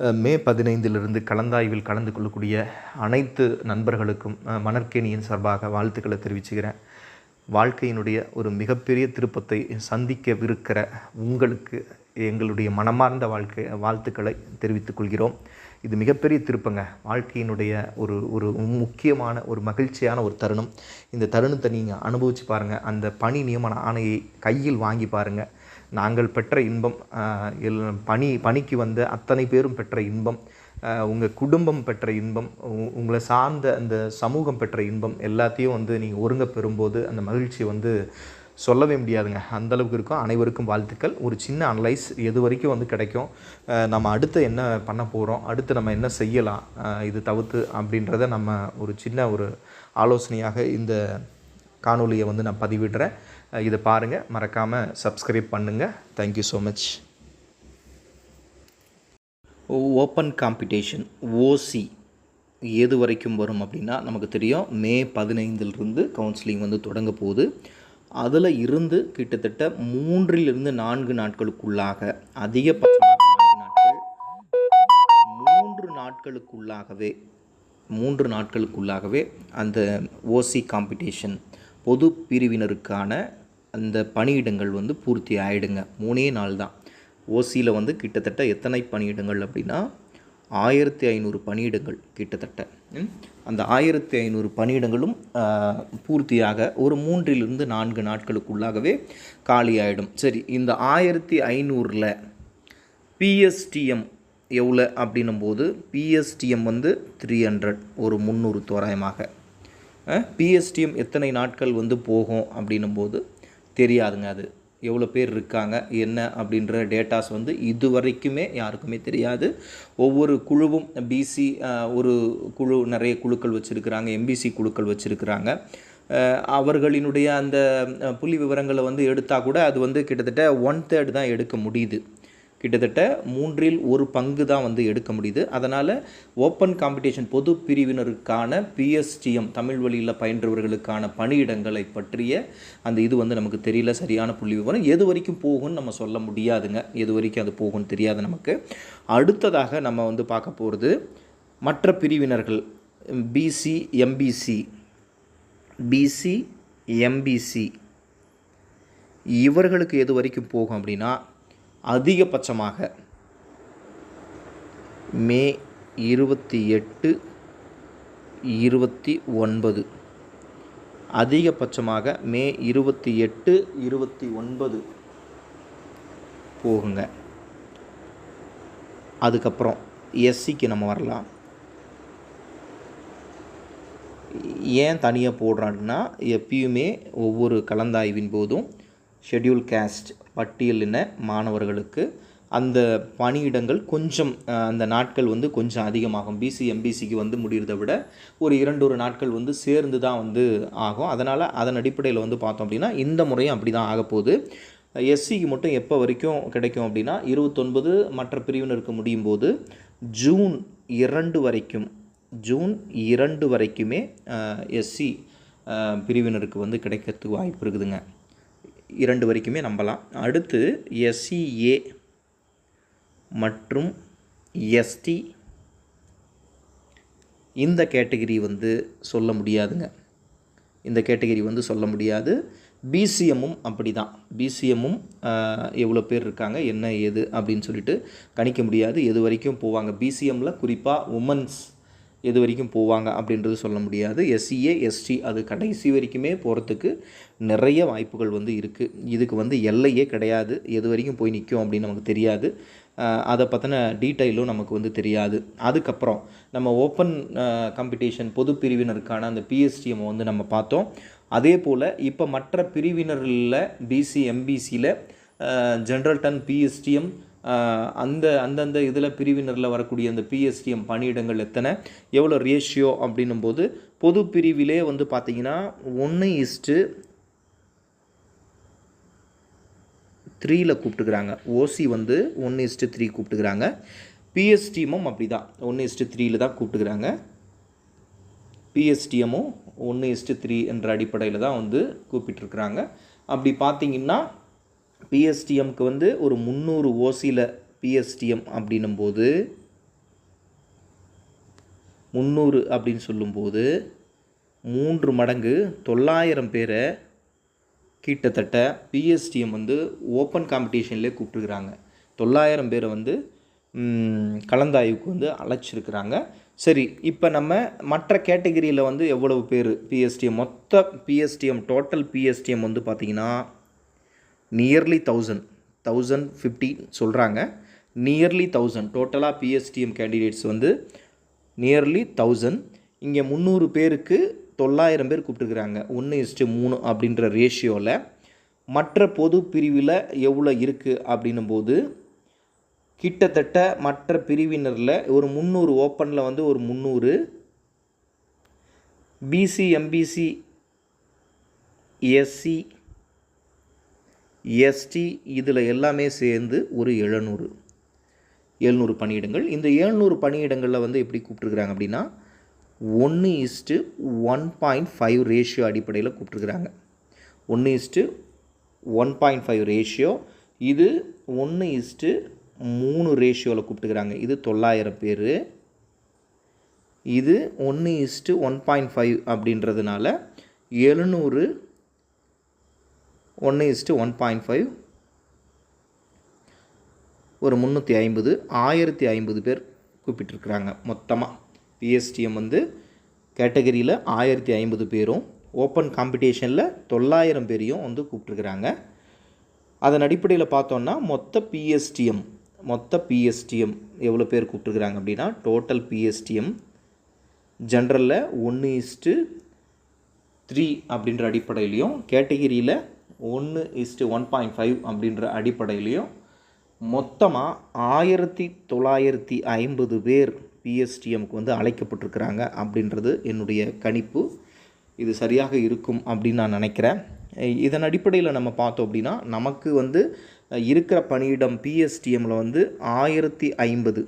மே பதினைந்திலிருந்து கலந்தாய்வில் கலந்து கொள்ளக்கூடிய அனைத்து நண்பர்களுக்கும் மணற்கேணியின் சார்பாக வாழ்த்துக்களை தெரிவிச்சுக்கிறேன். வாழ்க்கையினுடைய ஒரு மிகப்பெரிய திருப்பத்தை சந்திக்கவிருக்கிற உங்களுக்கு எங்களுடைய மனமார்ந்த வாழ்க்கை வாழ்த்துக்களை தெரிவித்துக் கொள்கிறோம். இது மிகப்பெரிய திருப்பங்க. வாழ்க்கையினுடைய ஒரு ஒரு முக்கியமான ஒரு மகிழ்ச்சியான ஒரு தருணம். இந்த தருணத்தை நீங்கள் அனுபவித்து பாருங்கள் அந்த பணி நியமன ஆணையை கையில் வாங்கி பாருங்கள் நாங்கள் பெற்ற இன்பம் பணி பணிக்கு வந்த அத்தனை பேரும் பெற்ற இன்பம் உங்கள் குடும்பம் பெற்ற இன்பம் உ- உங்களை சார்ந்த அந்த சமூகம் பெற்ற இன்பம் எல்லாத்தையும் வந்து நீங்கள் ஒருங்க பெறும்போது அந்த மகிழ்ச்சி வந்து சொல்லவே முடியாதுங்க. அந்த அளவுக்கு இருக்கும். அனைவருக்கும் வாழ்த்துக்கள். ஒரு சின்ன அனலைஸ் எது வரைக்கும் வந்து கிடைக்கும். நம்ம அடுத்து என்ன பண்ண போகிறோம் அடுத்து நம்ம என்ன செய்யலாம்? இது தவிர்த்து அப்படின்றத நம்ம ஒரு சின்ன ஒரு ஆலோசனையாக இந்த காணொலியை வந்து நான் பதிவிடுறேன். இதை பாருங்கள் மறக்காமல் சப்ஸ்கிரைப் பண்ணுங்கள் thank you so much open competition OC எது வரைக்கும் வரும் அப்படின்னா நமக்கு தெரியும் மே பதினைந்திலிருந்து கவுன்சிலிங் வந்து தொடங்க போகுது. அதில் இருந்து கிட்டத்தட்ட மூன்றிலிருந்து நான்கு நாட்களுக்குள்ளாக அதிகபட்சமாக நான்கு நாட்கள் மூன்று நாட்களுக்குள்ளாகவே மூன்று நாட்களுக்குள்ளாகவே அந்த ஓசி காம்படிஷன் பொது பிரிவினருக்கான அந்த பணியிடங்கள் வந்து பூர்த்தி ஆகிடுங்க மூணே நாள் தான். ஓசியில் வந்து கிட்டத்தட்ட எத்தனை பணியிடங்கள் அப்படின்னா ஆயிரத்தி ஐநூறு பணியிடங்கள் கிட்டத்தட்ட. அந்த ஆயிரத்தி ஐநூறு பணியிடங்களும் பூர்த்தியாக ஒரு மூன்றிலிருந்து நான்கு நாட்களுக்குள்ளாகவே காலியாயிடும். சரி இந்த ஆயிரத்தி ஐநூறில் பிஎஸ்டிஎம் எவ்வளோ அப்படின்னும் போது பிஎஸ்டிஎம் வந்து த்ரீ ஹண்ட்ரட் ஒரு முந்நூறு தோராயமாக. பிஎஸ்டிஎம் எத்தனை நாட்கள் வந்து போகும் அப்படின்னும் போது தெரியாதுங்க அது. எவ்வளோ பேர் இருக்காங்க என்ன அப்படின்ற டேட்டாஸ் வந்து இது வரைக்குமே யாருக்குமே தெரியாது. ஒவ்வொரு குழுவும் பிசி ஒரு குழு நிறைய குழுக்கள் வச்சுருக்கிறாங்க எம்பிசி குழுக்கள் வச்சுருக்கிறாங்க. அவர்களினுடைய அந்த புள்ளி விவரங்களை வந்து எடுத்தால் கூட அது வந்து கிட்டத்தட்ட ஒன் தேர்ட் தான் எடுக்க முடியுது. கிட்டத்தட்ட மூன்றில் ஒரு பங்கு தான் வந்து எடுக்க முடியுது. அதனால் ஓப்பன் காம்படிஷன் பொது பிரிவினருக்கான பிஎஸ்டிஎம் தமிழ் வழியில் பயின்றவர்களுக்கான பணியிடங்களை பற்றிய அந்த இது வந்து நமக்கு தெரியல சரியான புள்ளி விவரம். எது வரைக்கும் போகும்னு நம்ம சொல்ல முடியாதுங்க. எது வரைக்கும் அது போகும்னு தெரியாது நமக்கு. அடுத்ததாக நம்ம வந்து பார்க்க போகிறது மற்ற பிரிவினர்கள். பிசி எம்பிசி பிசி எம்பிசி இவர்களுக்கு எது வரைக்கும் போகும் அப்படின்னா அதிகபட்சமாக மே இருபத்தி எட்டு இருபத்தி ஒன்பது. அதிகபட்சமாக மே இருபத்தி எட்டு இருபத்தி ஒன்பது போகுங்க. அதுக்கப்புறம் எஸ்சிக்கு நம்ம வரலாம். ஏன் தனியாக போடுறாங்கன்னா எப்பயுமே ஒவ்வொரு கலந்தாய்வின் போதும் ஷெட்யூல் கேஸ்ட் பட்டியலின மாணவர்களுக்கு அந்த பணியிடங்கள் கொஞ்சம் அந்த நாட்கள் வந்து கொஞ்சம் அதிகமாகும். பிசி எம்பிசிக்கு வந்து முடிகிறத விட ஒரு இரண்டு ஒரு நாட்கள் வந்து சேர்ந்து தான் வந்து ஆகும். அதனால் அதன் அடிப்படையில் வந்து பார்த்தோம் அப்படின்னா இந்த முறையும் அப்படி தான் ஆகப்போகுது எஸ்சிக்கு மட்டும் எப்போ வரைக்கும் கிடைக்கும் அப்படின்னா இருபத்தொன்பது மற்ற பிரிவினருக்கு முடியும் போது ஜூன் இரண்டு வரைக்கும் ஜூன் இரண்டு வரைக்குமே எஸ்சி பிரிவினருக்கு வந்து கிடைக்கிறதுக்கு வாய்ப்பு இருக்குதுங்க. இரண்டு வரைக்குமே நம்பலாம். அடுத்து எஸ்சிஏ மற்றும் எஸ்டி இந்த கேட்டகரி வந்து சொல்ல முடியாதுங்க. இந்த கேட்டகரி வந்து சொல்ல முடியாது. பிசிஎம்மும் அப்படி தான் பிசிஎம்மும் எவ்வளோ பேர் இருக்காங்க என்ன ஏது அப்படின்னு சொல்லிட்டு கணிக்க முடியாது. எது வரைக்கும் போவாங்க? பிசிஎம்மில் குறிப்பாக உமன்ஸ் எது வரைக்கும் போவாங்க அப்படின்றது சொல்ல முடியாது. எஸ்சிஏ எஸ்டி அது கடைசி வரைக்குமே போகிறதுக்கு நிறைய வாய்ப்புகள் வந்து இருக்குது இதுக்கு வந்து எல்லையே கிடையாது. எது வரைக்கும் போய் நிற்கும் அப்படின்னு நமக்கு தெரியாது. அதை பற்றின டீட்டெயிலும் நமக்கு வந்து தெரியாது. அதுக்கப்புறம் நம்ம ஓப்பன் காம்படிஷன் பொது பிரிவினருக்கான அந்த பிஎஸ்டிஎம் வந்து நம்ம பார்த்தோம். அதே போல் இப்போ மற்ற பிரிவினரில் பிசி எம்பிசியில் ஜென்ரல் டன் பிஎஸ்டிஎம் அந்த அந்தந்த இதில் பிரிவினரில் வரக்கூடிய அந்த பிஎஸ்டிஎம் பணியிடங்கள் எத்தனை எவ்வளோ ரேஷியோ அப்படின்னும் போது பொது பிரிவிலே வந்து பார்த்தீங்கன்னா ஒன்று இஸ்ட்டு த்ரீயில் கூப்பிட்டுக்கிறாங்க ஓசி வந்து ஒன்று இஸ்ட்டு த்ரீ கூப்பிட்டுக்கிறாங்க. பிஎஸ்டிஎம்மும் அப்படி தான் ஒன்று இஸ்ட்டு த்ரீயில் தான் கூப்பிட்டுக்கிறாங்க. பிஎஸ்டிஎம்மும் ஒன்று இஸ்ட்டு த்ரீ என்ற அடிப்படையில் தான் வந்து கூப்பிட்டுருக்குறாங்க. அப்படி பார்த்தீங்கன்னா பிஎஸ்டிஎம்க்கு வந்து ஒரு முந்நூறு ஓசியில் பிஎஸ்டிஎம் அப்படின்னும் போது முந்நூறு அப்படின்னு சொல்லும்போது மூன்று மடங்கு தொள்ளாயிரம் பேரை கிட்டத்தட்ட பிஎஸ்டிஎம் வந்து ஓப்பன் காம்படிஷன்லேயே கூப்பிட்டுருக்குறாங்க. தொள்ளாயிரம் பேரை வந்து கலந்தாய்வுக்கு வந்து அழைச்சிருக்கிறாங்க. சரி இப்போ நம்ம மற்ற கேட்டகிரியில் வந்து எவ்வளவு பேர் பிஎஸ்டிஎம் மொத்த பிஎஸ்டிஎம் டோட்டல் பிஎஸ்டிஎம் வந்து பார்த்திங்கன்னா நியர்லி தௌசண்ட் தௌசண்ட் ஃபிஃப்டி சொல்கிறாங்க நியர்லி தௌசண்ட் டோட்டலாக பிஎஸ்டிஎம் கேண்டிடேட்ஸ் வந்து நியர்லி தௌசண்ட் இங்கே முந்நூறு பேருக்கு தொள்ளாயிரம் பேர் கூப்பிட்டுருக்குறாங்க. ஒன்று இஸ்ட்டு மூணு அப்படின்ற ரேஷியோவில் மற்ற பொது பிரிவில் எவ்வளோ இருக்குது அப்படின்னும் போது கிட்டத்தட்ட மற்ற பிரிவினரில் ஒரு முந்நூறு ஓப்பனில் வந்து ஒரு முந்நூறு. பிசி எம்பிசி எஸ்சி எஸ்டி இதில் எல்லாமே சேர்ந்து ஒரு எழுநூறு. எழுநூறு பணியிடங்கள். இந்த எழுநூறு பணியிடங்களில் வந்து எப்படி கூப்பிட்ருக்குறாங்க அப்படின்னா ஒன்று is to one point five ratio அடிப்படையில் கூப்பிட்ருக்குறாங்க ஒன்று is to one point five ratio இது ஒன்று இஸ்ட்டு மூணு ரேஷியோவில் கூப்பிட்டுக்கிறாங்க இது தொள்ளாயிரம் பேர். இது ஒன்று இஸ்ட்டு ஒன் பாயிண்ட் ஃபைவ் அப்படின்றதுனால எழுநூறு ஒன்று இஸ்ட்டு ஒன் பாயிண்ட் ஃபைவ். ஒரு முந்நூற்றி ஐம்பது ஆயிரத்தி ஐம்பது பேர் கூப்பிட்டுருக்குறாங்க. மொத்தமாக பிஎஸ்டிஎம் வந்து கேட்டகரியில் ஆயிரத்தி ஐம்பது பேரும் ஓப்பன் காம்படிஷனில் தொள்ளாயிரம் பேரையும் வந்து கூப்பிட்ருக்குறாங்க அதன் அடிப்படையில் பார்த்தோன்னா மொத்த பிஎஸ்டிஎம் மொத்த பிஎஸ்டிஎம் எவ்வளோ பேர் கூப்பிட்ருக்குறாங்க அப்படின்னா டோட்டல் பிஎஸ்டிஎம் ஜென்ரலில் ஒன்று இஸ்ட்டு த்ரீ அப்படின்ற அடிப்படையிலையும் கேட்டகிரியில் ஒன்று இஸ்டு ஒன் பாயிண்ட் ஃபைவ் அப்படின்ற அடிப்படையிலையும் மொத்தமாக ஆயிரத்தி தொள்ளாயிரத்தி ஐம்பது பேர் பிஎஸ்டிஎம்க்கு வந்து அழைக்கப்பட்டிருக்கிறாங்க அப்படின்றது என்னுடைய கணிப்பு. இது சரியாக இருக்கும் அப்படின்னு நான் நினைக்கிறேன். இதன் அடிப்படையில் நம்ம பார்த்தோம் அப்படின்னா நமக்கு வந்து இருக்கிற பணியிடம் பிஎஸ்டிஎம்மில் வந்து ஆயிரத்தி ஐம்பது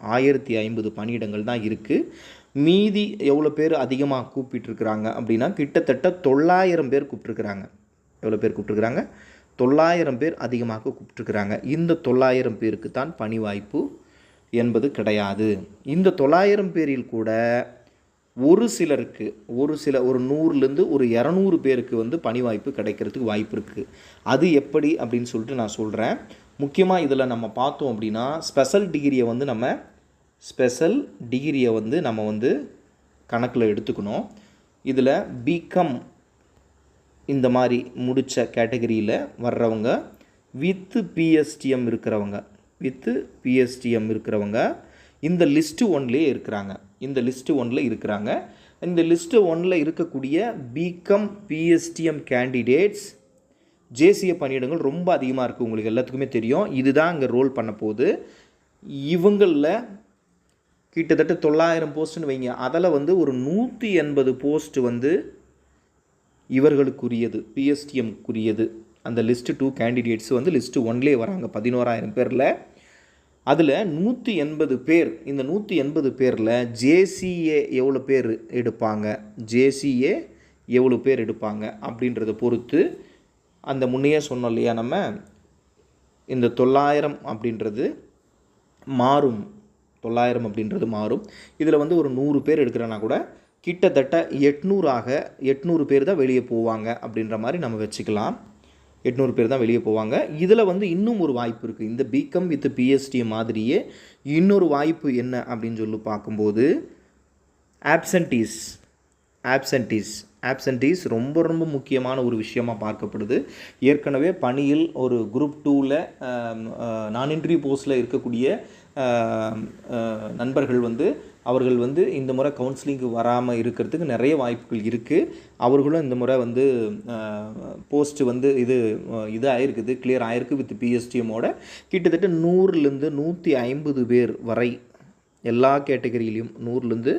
ஆயிரத்தி ஐம்பது பணியிடங்கள் தான் இருக்குது மீதி எவ்வளோ பேர் அதிகமாக கூப்பிட்டுருக்குறாங்க அப்படின்னா கிட்டத்தட்ட தொள்ளாயிரம் பேர் கூப்பிட்ருக்குறாங்க எவ்வளோ பேர் கூப்பிட்டுருக்குறாங்க? தொள்ளாயிரம் பேர் அதிகமாக கூப்பிட்ருக்குறாங்க இந்த தொள்ளாயிரம் பேருக்கு தான் பணி வாய்ப்பு என்பது கிடையாது. இந்த தொள்ளாயிரம் பேரில் கூட ஒரு சிலருக்கு ஒரு சில ஒரு நூறுலேருந்து ஒரு இரநூறு பேருக்கு வந்து பணி வாய்ப்பு கிடைக்கிறதுக்கு வாய்ப்பு இருக்குது அது எப்படி அப்படின்னு சொல்லிட்டு நான் சொல்கிறேன் முக்கியமாக இதில் நம்ம பார்த்தோம் அப்படின்னா ஸ்பெஷல் டிகிரியை வந்து நம்ம ஸ்பெஷல் டிகிரியை வந்து நம்ம வந்து கணக்கில் எடுத்துக்கணும். இதில் பிகம் இந்த மாதிரி முடித்த கேட்டகரியில் வர்றவங்க வித்து பிஎஸ்டிஎம் இருக்கிறவங்க வித்து பிஎஸ்டிஎம் இருக்கிறவங்க இந்த லிஸ்ட்டு ஒன்லேயே இருக்கிறாங்க. இந்த லிஸ்ட்டு ஒன்றில் இருக்கிறாங்க. இந்த லிஸ்ட்டு ஒன்றில் இருக்கக்கூடிய பிகம் பிஎஸ்டிஎம் கேண்டிடேட்ஸ் ஜேசிய பணியிடங்கள் ரொம்ப அதிகமாக இருக்குது உங்களுக்கு எல்லாத்துக்குமே தெரியும். இதுதான் இங்கே ரோல் பண்ண போகுது. இவங்களில் கிட்டத்தட்ட தொள்ளாயிரம் போஸ்ட்டுன்னு வைங்க. அதில் வந்து ஒரு நூற்றி எண்பது போஸ்ட்டு வந்து இவர்களுக்குரியது பிஎஸ்டிஎம்க்குரியது அந்த லிஸ்ட்டு டூ கேண்டிடேட்ஸ் வந்து லிஸ்ட்டு ஒன்லேயே வராங்க பதினோராயிரம் பேரில். அதில் நூற்றி எண்பது பேர் இந்த நூற்றி எண்பது பேரில் ஜேசிஏ எவ்வளோ பேர் எடுப்பாங்க? ஜேசிஏ எவ்வளோ பேர் எடுப்பாங்க? அப்படின்றத பொறுத்து அந்த முன்னையே சொன்னோம் இல்லையா நம்ம? இந்த தொள்ளாயிரம் அப்படின்றது மாறும். தொள்ளாயிரம் அப்படின்றது மாறும். இதில் வந்து ஒரு நூறு பேர் எடுக்கிறேன்னா கூட கிட்டத்தட்ட எட்நூறாக எட்நூறு பேர் தான் வெளியே போவாங்க அப்படின்ற மாதிரி நம்ம வச்சுக்கலாம். எட்நூறு பேர் தான் வெளியே போவாங்க. இதில் வந்து இன்னும் ஒரு வாய்ப்பு இருக்குது இந்த பிகம் வித் பிஎஸ்டி மாதிரியே இன்னொரு வாய்ப்பு என்ன அப்படின்னு சொல்லி பார்க்கும்போது ஆப்சன்டீஸ் ஆப்சன்டீஸ் ஆப்சன்டீஸ் ரொம்ப ரொம்ப முக்கியமான ஒரு விஷயமா பார்க்கப்படுது. ஏற்கனவே பணியில் ஒரு குரூப் டூவில் நான் இன்ட்ரி போஸ்டில் இருக்கக்கூடிய நண்பர்கள் வந்து அவர்கள் வந்து இந்த முறை கவுன்சிலிங்க்கு வராமல் இருக்கிறதுக்கு நிறைய வாய்ப்புகள் இருக்குது அவர்களும் இந்த முறை வந்து போஸ்ட் வந்து இது அஹ், இது ஆயிருக்குது கிளியர் ஆயிருக்கு வித் பிஎஸ்டிஎம்மோட கிட்டத்தட்ட நூறுலேருந்து நூற்றி ஐம்பது பேர் வரை எல்லா கேட்டகரியிலையும் நூறுலேருந்து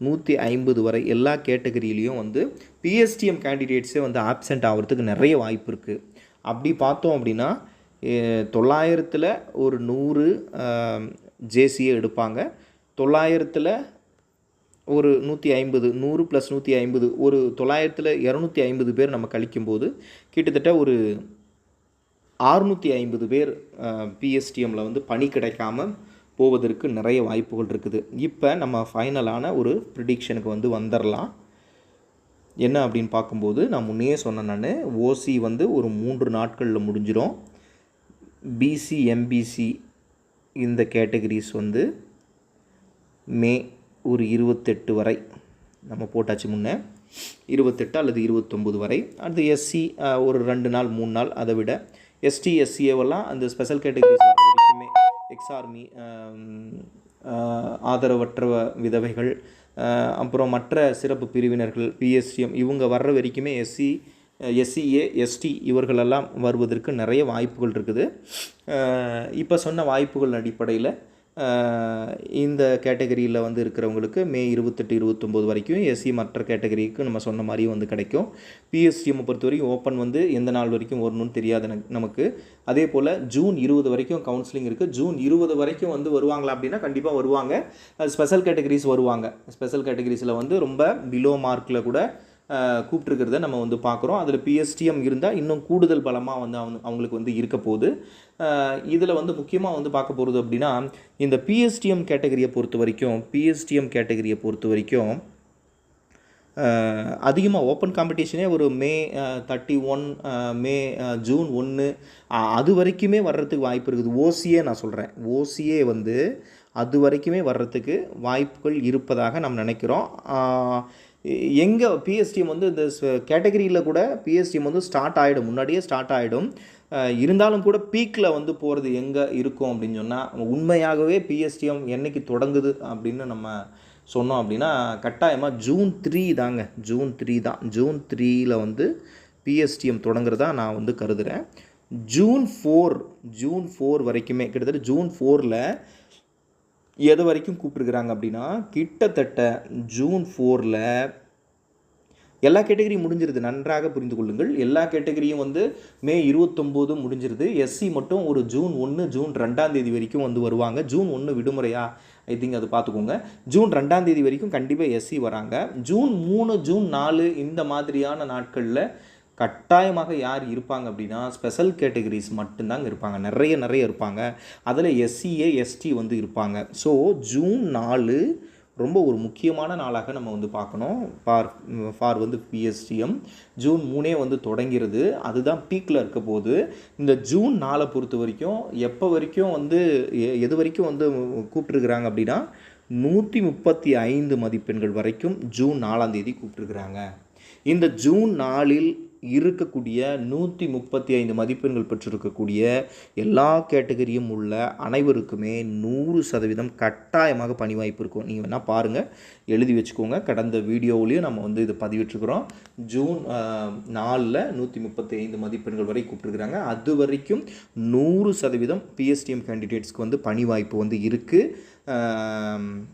நூற்றி ஐம்பது வரை எல்லா கேட்டகரியிலையும் வந்து பிஎஸ்டிஎம் கேண்டிடேட்ஸே வந்து ஆப்சென்ட் ஆகிறதுக்கு நிறைய வாய்ப்பு இருக்குது அப்படி பார்த்தோம் அப்படின்னா தொள்ளாயிரத்தில் ஒரு நூறு ஜேசியை எடுப்பாங்க. தொள்ளாயிரத்தில் ஒரு நூற்றி ஐம்பது நூறு ப்ளஸ் நூற்றி ஐம்பது ஒரு தொள்ளாயிரத்தில் இரநூத்தி ஐம்பது பேர் நம்ம கழிக்கும்போது கிட்டத்தட்ட ஒரு ஆறுநூற்றி ஐம்பது பேர் பிஎஸ்டிஎம்மில் வந்து பணி கிடைக்காம போவதற்கு நிறைய வாய்ப்புகள் இருக்குது. இப்போ நம்ம ஃபைனலான ஒரு ப்ரிடிக்ஷனுக்கு வந்து வந்துடலாம் என்ன அப்படின்னு பார்க்கும்போது நான் முன்னையே சொன்னேன் நான் ஓசி வந்து ஒரு மூன்று நாட்களில் முடிஞ்சிடும் பிசி எம்பிசி இந்த கேட்டகரிஸ் வந்து மே ஒரு இருபத்தெட்டு வரை. நம்ம போட்டாச்சு முன்னே. இருபத்தெட்டு அல்லது இருபத்தொம்பது வரை. அடுத்து எஸ்சி ஒரு ரெண்டு நாள் மூணு நாள் அதை விட எஸ்டி எஸ்சிஏவெல்லாம் அந்த ஸ்பெஷல் கேட்டகரிஸ் வரைக்குமே வரைக்குமே எக்ஸ்ஆர்மி ஆதரவற்ற விதவைகள் அப்புறம் மற்ற சிறப்பு பிரிவினர்கள் பிஎஸ்டிஎம் இவங்க வர்ற வரைக்குமே எஸ்சி எஸ்சிஏ எஸ்டி இவர்களெல்லாம் வருவதற்கு நிறைய வாய்ப்புகள் இருக்குது. இப்போ சொன்ன வாய்ப்புகள் அடிப்படையில் இந்த கேட்டகரியில் வந்து இருக்கிறவங்களுக்கு மே இருபத்தெட்டு இருபத்தொம்போது வரைக்கும் எஸ்சி மற்ற கேட்டகரிக்கு நம்ம சொன்ன மாதிரியும் வந்து கிடைக்கும். பிஎஸ்டிஎம்மை பொறுத்த வரைக்கும் ஓப்பன் வந்து எந்த நாள் வரைக்கும் வரணும்னு தெரியாது நமக்கு. அதே போல் ஜூன் இருபது வரைக்கும் கவுன்சிலிங் இருக்குது ஜூன் இருபது வரைக்கும் வந்து வருவாங்களா அப்படின்னா கண்டிப்பாக வருவாங்க. ஸ்பெஷல் கேட்டகரிஸ் வருவாங்க. ஸ்பெஷல் கேட்டகரிஸில் வந்து ரொம்ப பிலோ மார்க்கில் கூட கூப்பிட்ருக்கிறத நம்ம வந்து பார்க்குறோம். அதில் பிஎஸ்டிஎம் இருந்தால் இன்னும் கூடுதல் பலமாக வந்து அவங்க அவங்களுக்கு வந்து இருக்க போகுது. இதில் வந்து முக்கியமாக வந்து பார்க்க போகிறது அப்படின்னா இந்த பிஎஸ்டிஎம் கேட்டகரியை பொறுத்த வரைக்கும் பிஎஸ்டிஎம் கேட்டகரியை பொறுத்த வரைக்கும் அதிகமாக ஓப்பன் காம்படிஷனே ஒரு May thirty one May June ஒன்று அது வரைக்குமே வர்றதுக்கு வாய்ப்பு இருக்குது. ஓசியே நான் சொல்கிறேன் ஓசியே வந்து அது வரைக்குமே வர்றதுக்கு வாய்ப்புகள் இருப்பதாக நாம் நினைக்கிறோம். எங்கே பிஎஸ்டிஎம் வந்து இந்த கேட்டகரியில் கூட பிஎஸ்டிஎம் வந்து ஸ்டார்ட் ஆகிடும் முன்னாடியே ஸ்டார்ட் ஆகிடும் இருந்தாலும் கூட பீக்கில் வந்து போகிறது எங்கே இருக்கும் அப்படின்னு சொன்னால் உண்மையாகவே பிஎஸ்டிஎம் என்னைக்கு தொடங்குது அப்படின்னு நம்ம சொன்னோம் அப்படின்னா கட்டாயமாக ஜூன் த்ரீ தாங்க. ஜூன் த்ரீ தான். ஜூன் த்ரீயில் வந்து பிஎஸ்டிஎம் தொடங்குறதா நான் வந்து கருதுகிறேன் ஜூன் ஃபோர் ஜூன் ஃபோர் வரைக்குமே கிட்டத்தட்ட ஜூன் ஃபோரில் எது வரைக்கும் கூப்பிட்ருக்குறாங்க அப்படின்னா கிட்டத்தட்ட ஜூன் ஃபோரில் எல்லா கேட்டகரியும் முடிஞ்சிருது. நன்றாக புரிந்து கொள்ளுங்கள். எல்லா கேட்டகரியும் வந்து மே இருபத்தொம்போது முடிஞ்சிருது. எஸ்சி மட்டும் ஒரு ஜூன் ஒன்று ஜூன் ரெண்டாம் தேதி வரைக்கும் வந்து வருவாங்க. ஜூன் ஒன்று விடுமுறையா? ஐ திங்க் அது பார்த்துக்கோங்க. ஜூன் ரெண்டாம் தேதி வரைக்கும் கண்டிப்பாக எஸ்சி வராங்க. ஜூன் மூணு ஜூன் நாலு இந்த மாதிரியான நாட்களில் கட்டாயமாக யார் இருப்பாங்க அப்படின்னா ஸ்பெஷல் கேட்டகரிஸ் மட்டும்தாங்க இருப்பாங்க. நிறைய நிறைய இருப்பாங்க. அதில் எஸ்சிஏ எஸ்டி வந்து இருப்பாங்க. ஸோ ஜூன் நாலு ரொம்ப ஒரு முக்கியமான நாளாக நம்ம வந்து பார்க்கணும். ஃபார் ஃபார் வந்து பிஎஸ்டிஎம் ஜூன் மூணே வந்து தொடங்கிறது. அதுதான் பீக்கில் இருக்க போது. இந்த ஜூன் நாளை பொறுத்த வரைக்கும் எப்போ வரைக்கும் வந்து எ- எது வரைக்கும் வந்து கூப்பிட்டுருக்குறாங்க அப்படின்னா நூற்றி முப்பத்தி ஐந்து மதிப்பெண்கள் வரைக்கும் ஜூன் நாலாம் தேதி கூப்பிட்டுருக்குறாங்க. இந்த ஜூன் நாளில் இருக்கக்கூடிய நூற்றி முப்பத்தி ஐந்து மதிப்பெண்கள் பெற்றிருக்கக்கூடிய எல்லா கேட்டகரியும் உள்ள அனைவருக்குமே நூறு சதவீதம் கட்டாயமாக பணி வாய்ப்பு இருக்கும். நீங்கள் வேணால் பாருங்கள் எழுதி வச்சுக்கோங்க. கடந்த வீடியோவிலையும் நம்ம வந்து இதை பதிவிட்டுருக்குறோம். ஜூன் நாலில் நூற்றி முப்பத்தி ஐந்து மதிப்பெண்கள் வரை கூப்பிட்டுருக்குறாங்க. அது வரைக்கும் நூறு சதவீதம் பிஎஸ்டிஎம் கேண்டிடேட்ஸ்க்கு வந்து பணி வாய்ப்பு வந்து இருக்குது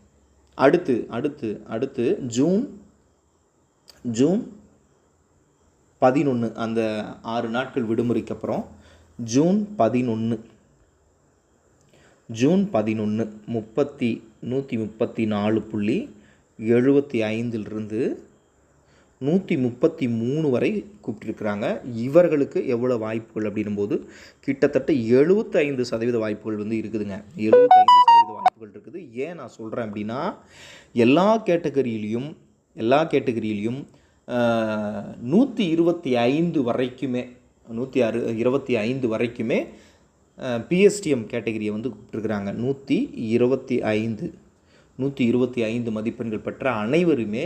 அடுத்து அடுத்து அடுத்து ஜூன் ஜூன் பதினொன்று அந்த ஆறு நாட்கள் விடுமுறைக்கு அப்புறம் ஜூன் பதினொன்று ஜூன் பதினொன்று முப்பத்தி நூற்றி முப்பத்தி நாலு புள்ளி எழுபத்தி ஐந்திலிருந்து நூற்றி முப்பத்தி மூணு வரை கூப்பிட்டுருக்குறாங்க. இவர்களுக்கு எவ்வளோ வாய்ப்புகள் அப்படின்னும் போது கிட்டத்தட்ட எழுபத்தைந்து சதவீத வாய்ப்புகள் வந்து இருக்குதுங்க. எழுபத்தைந்து சதவீத வாய்ப்புகள் இருக்குது. ஏன் நான் சொல்கிறேன் அப்படின்னா எல்லா கேட்டகரியிலையும் எல்லா கேட்டகரியிலையும் நூற்றி இருபத்தி ஐந்து வரைக்குமே நூற்றி அறு இருபத்தி ஐந்து வரைக்குமே பிஎஸ்டிஎம் கேட்டகரியை வந்து கூப்பிட்டுருக்குறாங்க. நூற்றி இருபத்தி ஐந்து. நூற்றி இருபத்தி ஐந்து மதிப்பெண்கள் பெற்ற அனைவருமே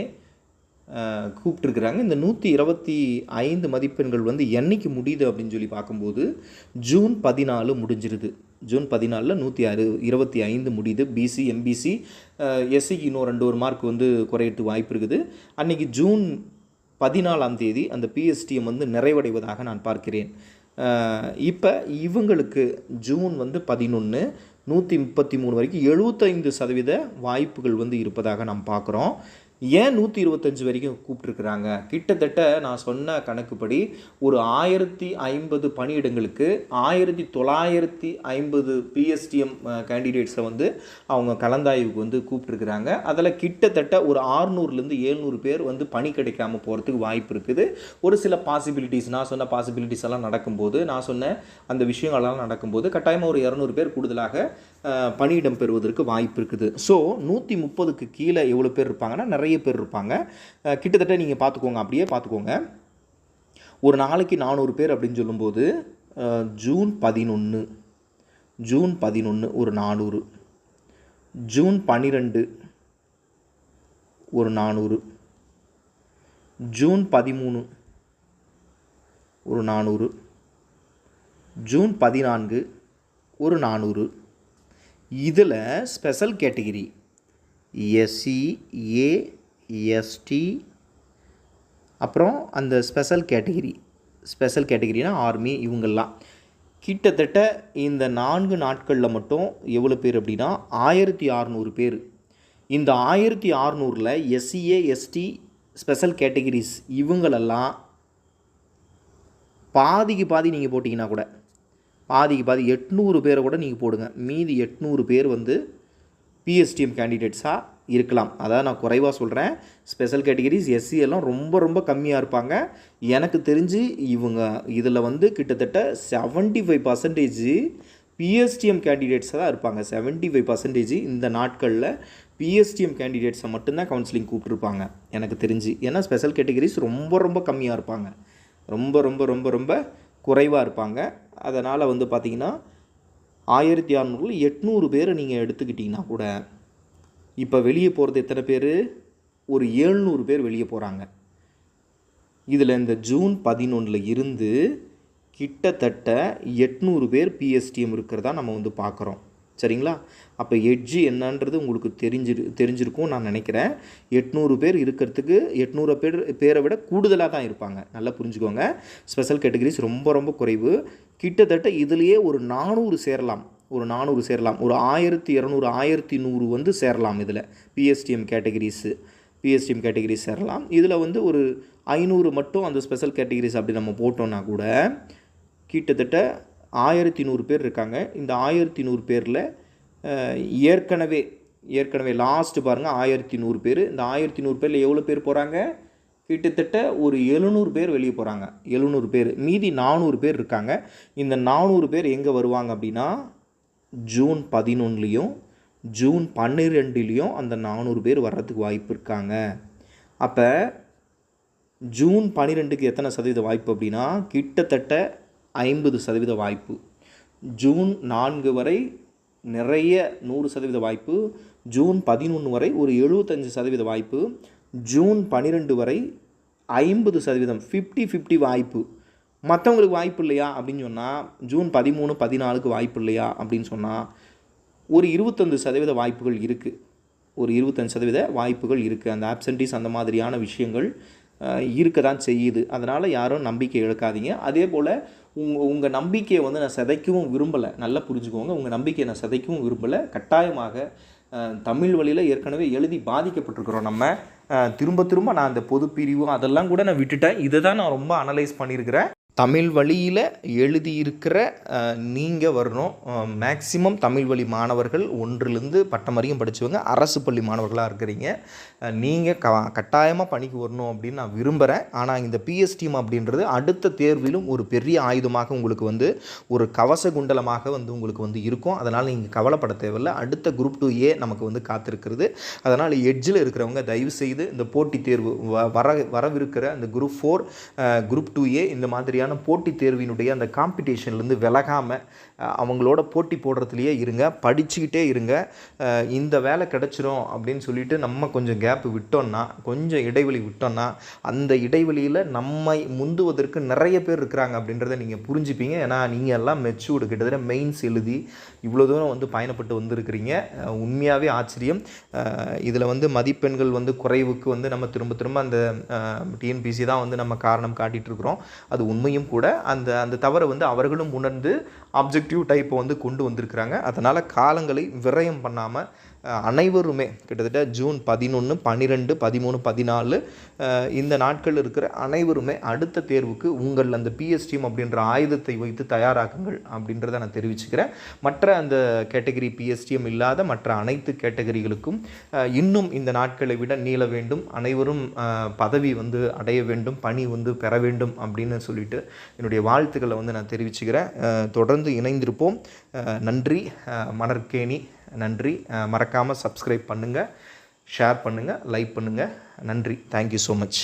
கூப்பிட்டுருக்குறாங்க. இந்த நூற்றி இருபத்தி ஐந்து மதிப்பெண்கள் வந்து என்னைக்கு முடியுது அப்படின்னு சொல்லி பார்க்கும்போது ஜூன் பதினாலு முடிஞ்சிருது. ஜூன் பதினாலில் நூற்றி அறு இருபத்தி ஐந்து முடியுது. பிசி எம்பிசி எஸ்சிக்கு இன்னும் ரெண்டு ஒரு மார்க் வந்து குறையிறதுக்கு வாய்ப்பு இருக்குது. அன்னைக்கு ஜூன் பதினாலாம் தேதி அந்த பிஎஸ்டிஎம் வந்து நிறைவடைவதாக நான் பார்க்கிறேன். இப்போ இவங்களுக்கு ஜூன் வந்து பதினொன்று நூற்றி முப்பத்தி மூணு வரைக்கும் எழுபத்தைந்து சதவீத வாய்ப்புகள் வந்து இருப்பதாக நாம் பார்க்குறோம். ஏன் நூற்றி இருபத்தஞ்சு வரைக்கும் கூப்பிட்ருக்குறாங்க கிட்டத்தட்ட நான் சொன்ன கணக்குப்படி ஒரு ஆயிரத்தி ஐம்பது பணியிடங்களுக்கு ஆயிரத்தி தொள்ளாயிரத்தி ஐம்பது பிஎஸ்டிஎம் கேண்டிடேட்ஸை வந்து அவங்க கலந்தாய்வுக்கு வந்து கூப்பிட்ருக்குறாங்க அதில் கிட்டத்தட்ட ஒரு ஆறுநூறுலேருந்து ஏழ்நூறு பேர் வந்து பணி கிடைக்காம போகிறதுக்கு வாய்ப்பு இருக்குது. ஒரு சில பாசிபிலிட்டிஸ் நான் சொன்ன பாசிபிலிட்டிஸ் எல்லாம் நடக்கும்போது நான் சொன்ன அந்த விஷயங்கள்லாம் நடக்கும்போது கட்டாயமாக ஒரு இரநூறு பேர் கூடுதலாக பணியிடம் பெறுவதற்கு வாய்ப்பு இருக்குது. ஸோ நூற்றி முப்பதுக்கு கீழே எவ்வளோ பேர் இருப்பாங்கன்னா நிறைய பேர் இருப்பாங்க. கிட்டத்தட்ட நீங்கள் பார்த்துக்கோங்க அப்படியே பார்த்துக்கோங்க ஒரு நாளைக்கு நானூறு பேர் அப்படின்னு சொல்லும்போது ஜூன் பதினொன்று ஜூன் பதினொன்று ஒரு நானூறு ஜூன் பன்னிரெண்டு ஒரு நானூறு ஜூன் பதிமூணு ஒரு நானூறு ஜூன் பதினான்கு ஒரு நானூறு. இதில் special category SC A ST அப்புறம் அந்த ஸ்பெஷல் கேட்டகிரி ஸ்பெஷல் கேட்டகிரினா ஆர்மி இவங்கெல்லாம். கிட்டத்தட்ட இந்த நான்கு நாட்களில் மட்டும் எவ்வளோ பேர் அப்படின்னா ஆயிரத்தி அறநூறு பேர். இந்த ஆயிரத்தி அறநூறில் எஸ்சிஏ எஸ்டி ஸ்பெஷல் கேட்டகிரிஸ் இவங்களெல்லாம் பாதிக்கு பாதி நீங்கள் போட்டிங்கன்னா கூட பாதிக்கு பாதி எட்நூறு பேரை கூட நீங்கள் போடுங்க. மீதி எட்நூறு பேர் வந்து பிஎஸ்டிஎம் கேண்டிடேட்ஸாக இருக்கலாம். அதாவது நான் குறைவாக சொல்கிறேன் ஸ்பெஷல் கேட்டகிரிஸ் எஸ்சி எல்லாம் ரொம்ப ரொம்ப கம்மியாக இருப்பாங்க. எனக்கு தெரிஞ்சு இவங்க இதில் வந்து கிட்டத்தட்ட செவன்ட்டி ஃபைவ் பர்சன்டேஜ் பிஎஸ்டிஎம் கேண்டிடேட்ஸாக தான் இருப்பாங்க. செவன்ட்டி ஃபைவ் பர்சன்டேஜ் இந்த நாட்களில் பிஎஸ்டிஎம் கேண்டிடேட்ஸை மட்டும்தான் கவுன்சிலிங் கூப்பிட்ருப்பாங்க எனக்கு தெரிஞ்சு. ஏன்னா ஸ்பெஷல் கேட்டகிரிஸ் ரொம்ப ரொம்ப கம்மியாக இருப்பாங்க. ரொம்ப ரொம்ப ரொம்ப ரொம்ப குறைவாக இருப்பாங்க. அதனால் வந்து பார்த்திங்கன்னா ஆயிரத்தி அறநூறுல எட்நூறு பேரை நீங்கள் எடுத்துக்கிட்டிங்கன்னா கூட இப்போ வெளியே போகிறது எத்தனை பேர்? ஒரு ஏழ்நூறு பேர் வெளியே போகிறாங்க இதில் இந்த ஜூன் பதினொன்றில் இருந்து கிட்டத்தட்ட எட்நூறு பேர் பிஎஸ்டிஎம் இருக்கிறதா நம்ம வந்து பார்க்குறோம் சரிங்களா? அப்போ எட்ஜு என்னன்றது உங்களுக்கு தெரிஞ்சிரு தெரிஞ்சிருக்கும் நான் நினைக்கிறேன். எட்நூறு பேர் இருக்கிறதுக்கு எட்நூறு பேர் பேரை விட கூடுதலாக தான் இருப்பாங்க. நல்லா புரிஞ்சுக்கோங்க. ஸ்பெஷல் கேட்டகரிஸ் ரொம்ப ரொம்ப குறைவு. கிட்டத்தட்ட இதுலேயே ஒரு நானூறு சேரலாம். ஒரு நானூறு சேரலாம். ஒரு ஆயிரத்தி இரநூறு ஆயிரத்தி நூறு வந்து சேரலாம் இதில். பிஎஸ்டிஎம் கேட்டகரிஸு பிஎஸ்டிஎம் கேட்டகரிஸ் சேரலாம். இதில் வந்து ஒரு ஐநூறு மட்டும் அந்த ஸ்பெஷல் கேட்டகரிஸ் அப்படி நம்ம போட்டோம்னா கூட கிட்டத்தட்ட ஆயிரத்தி நூறு பேர் இருக்காங்க. இந்த ஆயிரத்தி நூறு பேரில் ஏற்கனவே ஏற்கனவே லாஸ்ட்டு பாருங்கள் ஆயிரத்தி நூறு பேர். இந்த ஆயிரத்தி நூறு பேரில் எவ்வளோ பேர் போகிறாங்க கிட்டத்தட்ட ஒரு எழுநூறு பேர் வெளியே போகிறாங்க எழுநூறு பேர். மீதி நானூறு பேர் இருக்காங்க. இந்த நானூறு பேர் எங்கே வருவாங்க அப்படின்னா ஜூன் பதினொன்றுலேயும் ஜூன் பன்னிரெண்டுலேயும் அந்த நானூறு பேர் வர்றதுக்கு வாய்ப்பு இருக்காங்க. அப்போ ஜூன் பன்னிரெண்டுக்கு எத்தனை சதவீத வாய்ப்பு அப்படின்னா கிட்டத்தட்ட ஐம்பது சதவீத வாய்ப்பு. ஜூன் நான்கு வரை நிறைய நூறு சதவீத வாய்ப்பு ஜூன் பதினொன்று வரை ஒரு எழுபத்தஞ்சு சதவீத வாய்ப்பு ஜூன் பன்னிரெண்டு வரை ஐம்பது சதவீதம் ஃபிஃப்டி ஃபிஃப்டி வாய்ப்பு. மற்றவங்களுக்கு வாய்ப்பு இல்லையா அப்படின்னு சொன்னால் ஜூன் பதிமூணு பதினாலுக்கு வாய்ப்பு இல்லையா அப்படின்னு சொன்னால் ஒரு இருபத்தஞ்சு சதவீத வாய்ப்புகள் இருக்குது ஒரு இருபத்தஞ்சு சதவீத வாய்ப்புகள் இருக்குது அந்த ஆப்சன்டீஸ் அந்த மாதிரியான விஷயங்கள் இருக்க தான் செய்யுது. அதனால் யாரும் நம்பிக்கை இழக்காதீங்க. அதே போல் உங்கள் உங்கள் நம்பிக்கையை வந்து நான் சிதைக்கவும் விரும்பலை. நல்லா புரிஞ்சுக்கோங்க. உங்கள் நம்பிக்கையை நான் சிதைக்கவும் விரும்பலை. கட்டாயமாக தமிழ் வழியில் ஏற்கனவே எழுதி பாதிக்கப்பட்டிருக்கிறோம் நம்ம. திரும்ப திரும்ப நான் அந்த பொது பிரிவு அதெல்லாம் கூட நான் விட்டுட்டேன். இதை தான் நான் ரொம்ப அனலைஸ் பண்ணியிருக்கிறேன். தமிழ் வழியில் எழுதியிருக்கிற நீங்கள் வரணும். மேக்சிமம் தமிழ் வழி மாணவர்கள் ஒன்றிலிருந்து பட்டம் வரையும் படித்தவங்க அரசு பள்ளி மாணவர்களாக இருக்கிறீங்க. நீங்கள் க கட்டாயமாக பணிக்கு வரணும் அப்படின்னு நான் விரும்புகிறேன் ஆனால் இந்த பிஎஸ்டிஎம் அப்படின்றது அடுத்த தேர்விலும் ஒரு பெரிய ஆயுதமாக உங்களுக்கு வந்து ஒரு கவச குண்டலமாக வந்து உங்களுக்கு வந்து இருக்கும். அதனால் நீங்கள் கவலைப்பட தேவையில்லை. அடுத்த குரூப் டூ ஏ நமக்கு வந்து காத்திருக்கிறது. அதனால் எட்ஜில் இருக்கிறவங்க தயவு செய்து இந்த போட்டித் தேர்வு வ வர வரவிருக்கிற அந்த group four group two A இந்த மாதிரியான போட்டித் தேர்வினுடைய அந்த காம்படிஷன்லேருந்து விலகாமல் அவங்களோட போட்டி போடுறதுலையே இருங்க படிச்சுக்கிட்டே இருங்க. இந்த வேலை கிடச்சிரும் அப்படின்னு சொல்லிட்டு நம்ம கொஞ்சம் கேப் விட்டோம்னா கொஞ்சம் இடைவெளி விட்டோம்னா அந்த இடைவெளியில் நம்மை முந்துவதற்கு நிறைய பேர் இருக்கிறாங்க அப்படின்றத நீங்கள் புரிஞ்சுப்பீங்க. ஏன்னா நீங்கள் எல்லாம் மெச்சூர்டு கிட்டத்தட்ட மெயின்ஸ் எழுதி இவ்வளோ தூரம் வந்து பயணப்பட்டு வந்திருக்கிறீங்க. உண்மையாகவே ஆச்சரியம். இதில் வந்து மதிப்பெண்கள் வந்து குறைவுக்கு வந்து நம்ம திரும்ப திரும்ப அந்த டிஎன்பிசி தான் வந்து நம்ம காரணம் காட்டிகிட்டு இருக்கிறோம். அது உண்மையும் கூட அந்த அந்த தவறை வந்து அவர்களும் உணர்ந்து ஆப்ஜெக்டிவ் டைப்பை வந்து கொண்டு வந்திருக்கிறாங்க. அதனால் காலங்களை விரயம் பண்ணாமல் அனைவருமே கிட்டத்தட்ட ஜூன் பதினொன்று பன்னிரெண்டு பதிமூணு பதினாலு இந்த நாட்கள் இருக்கிற அனைவருமே அடுத்த தேர்வுக்கு உங்கள் அந்த பிஎஸ்டிஎம் அப்படின்ற ஆயுதத்தை வைத்து தயாராகுங்கள் அப்படின்றத நான் தெரிவிச்சுக்கிறேன். மற்ற அந்த கேட்டகரி பிஎஸ்டிஎம் இல்லாத மற்ற அனைத்து கேட்டகரிகளுக்கும் இன்னும் இந்த நாட்களை விட நீள வேண்டும். அனைவரும் பதவி வந்து அடைய வேண்டும் பணி வந்து பெற வேண்டும் அப்படின்னு சொல்லிட்டு என்னுடைய வாழ்த்துக்களை வந்து நான் தெரிவிச்சுக்கிறேன். தொடர்ந்து இணைந்திருப்போம். நன்றி. மணற்கேணி. நன்றி. மறக்காமல் சப்ஸ்கிரைப் பண்ணுங்கள் ஷேர் பண்ணுங்கள் லைக் பண்ணுங்கள் நன்றி. Thank you so much